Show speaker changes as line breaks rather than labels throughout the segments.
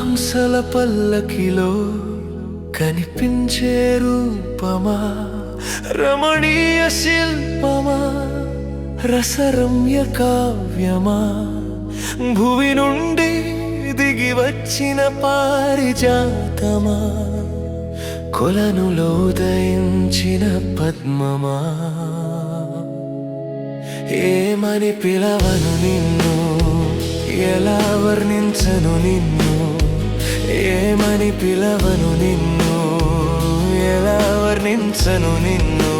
హంసల పల్లకిలో కనిపించే రూపమా? రమణీయ శిల్పమా? రసరమ్య కావ్యమా? భువి నుండి దిగి వచ్చిన పారిజాతమా? కొలనులో లోదయించిన పద్మమా? ఏమని పిలవను నిన్ను? ఎలా వర్ణించను నిన్ను? ఏమని పిలవను నిన్ను? ఎలా వర్ణించను నిన్ను?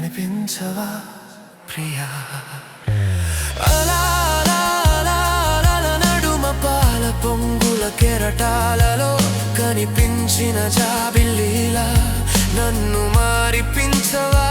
కనిపించవా ప్రియా? అలా అలా అలా అలల నడుమ పాల పొంగుల కెరటాలలో కనిపించిన జాబిల్లీలా నన్ను మారిపించవా?